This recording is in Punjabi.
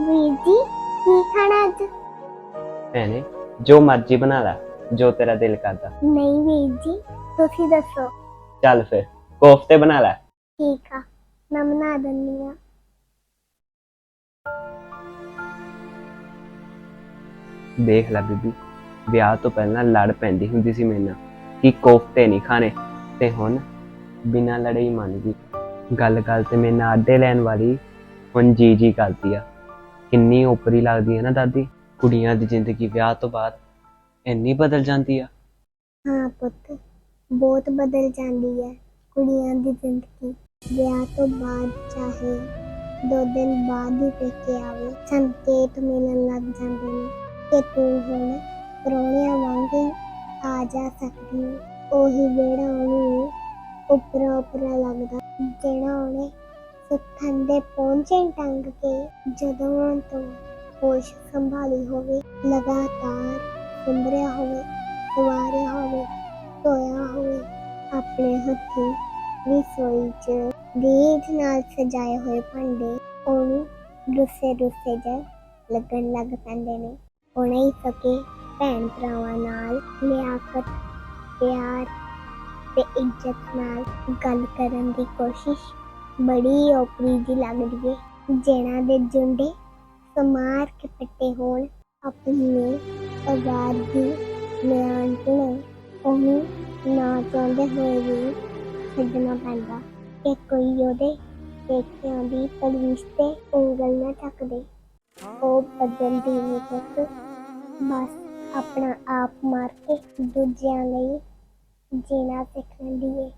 ਵੀਰ ਜੀ ਕੀ ਖਾਣਾ ਅੱਜ? ਭੈਣੇ ਜੋ ਮਰਜ਼ੀ ਬਣਾ ਲੈ ਜੋ ਤੇਰਾ ਦਿਲ ਕਰਦਾ। ਨਹੀਂ ਵੀਰ ਜੀ ਤੁਸੀਂ ਦੱਸੋ। ਚੱਲ ਫਿਰ ਕੋਫਤੇ ਬਣਾ ਲੈ। ਠੀਕ ਆ ਮੈਂ ਬਣਾ ਦਿੰਦੀ ਆ। ਦੇਖ ਲੈ ਬੀਬੀ ਵਿਆਹ ਤੋਂ ਪਹਿਲਾਂ ਲੜ ਪੈਂਦੀ ਹੁੰਦੀ ਸੀ ਮੇਰੇ ਨਾਲ ਕਿ ਕੋਫਤੇ ਨਹੀਂ ਖਾਣੇ। ਤੇ ਹੁਣ ਬਿਨਾਂ ਲੜੇ ਹੀ ਮੰਨ ਗਈ ਗੱਲ ਗੱਲ ਤੇ ਮੇਰੇ ਨਾਲ ਆਡੇ ਲੈਣ ਵਾਲੀ ਹੁਣ ਜੀ ਜੀ ਕਰਦੀ ਆ। ਕਿੰਨੀ ਉਪਰੀ ਲੱਗਦੀ ਹੈ ਨਾ ਦਾਦੀ? ਕੁੜੀਆਂ ਦੀ ਜ਼ਿੰਦਗੀ ਵਿਆਹ ਤੋਂ ਬਾਅਦ ਇੰਨੀ ਬਦਲ ਜਾਂਦੀ ਆ। ਹਾਂ ਪੁੱਤ, ਬਹੁਤ ਬਦਲ ਜਾਂਦੀ ਹੈ ਕੁੜੀਆਂ ਦੀ ਜ਼ਿੰਦਗੀ। ਵਿਆਹ ਤੋਂ ਬਾਅਦ ਚਾਹੇ ਦੋ ਦਿਨ ਬਾਅਦ ਹੀ ਪੇਕੇ ਆਵੇ, ਸੰਕੇਤ ਮਿਲਣ ਲੱਗ ਜਾਂਦੇ ਨੇ ਕਿ ਤੂੰ ਹੁਣ ਪ੍ਰਾਹੁਣਿਆਂ ਵਾਂਗ ਆ ਜਾ ਸਕਦੀ ਹੈ। ਉਹੀ ਜਿਹੜਾ ਉਹਨੂੰ ਉਪਰਾ ਉਪਰਾ ਲੱਗਦਾ, ਜਿਹੜਾ ਉਹਨੇ ਸੁੱਥਾਂ ਦੇ ਪਹੁੰਚੇ ਟੰਗ ਕੇ ਜਦੋਂ ਤੋਂ ਹੋਸ਼ ਸੰਭਾਲੀ ਹੋਵੇ, ਲਗਾਤਾਰ ਸੁੰਭਰਿਆ ਹੋਵੇ, ਸਵਾਰਿਆ ਹੋਵੇ, ਧੋਇਆ ਹੋਵੇ, ਆਪਣੇ ਹੱਥੀਂ ਰਸੋਈ 'ਚ ਰੀਝ ਨਾਲ ਸਜਾਏ ਹੋਏ ਭਾਂਡੇ ਉਹਨੂੰ ਰੁੱਸੇ ਰੁੱਸੇ ਜਿਹੇ ਲੱਗਣ ਲੱਗ ਪੈਂਦੇ ਨੇ। ਉਹਨਾਂ ਹੀ ਸਕੇ ਭੈਣ ਭਰਾਵਾਂ ਨਾਲ ਲਿਆਕਤ, ਪਿਆਰ ਤੇ ਇੱਜ਼ਤ ਨਾਲ ਗੱਲ ਕਰਨ ਦੀ ਕੋਸ਼ਿਸ਼। ਬੜੀ ਓਪਰੀ ਜੀ ਲੱਗਦੀ ਏ। ਜਿਹਨਾਂ ਦੇ ਜੁੰਡੇ ਸਮਾਰ ਕੇ ਪੱਟੇ ਹੋਣ। ਆਪਣੀ ਆਜ਼ਾਦ ਦੀ ਨਿਯੰਤਰਣ ਉਹਨੂੰ ਨਾ ਚਾਹੁੰਦੇ ਹੋਏ ਵੀ ਛੱਡਣਾ ਪੈਂਦਾ। ਕਿ ਕੋਈ ਉਹਦੇ ਪੇਕਿਆਂ ਦੀ ਪਰਵਿਸ਼ ਤੇ ਉਂਗਲ ਨਾ ਚੱਕ ਉਹ ਬਦਲ ਦੀ ਨਹੀਂ ਪੁੱਤ ਬਸ ਆਪਣਾ ਆਪ ਮਾਰ ਕੇ ਦੂਜਿਆਂ ਲਈ ਜੀਣਾ ਸਿੱਖ ਲੈਂਦੀ ਏ।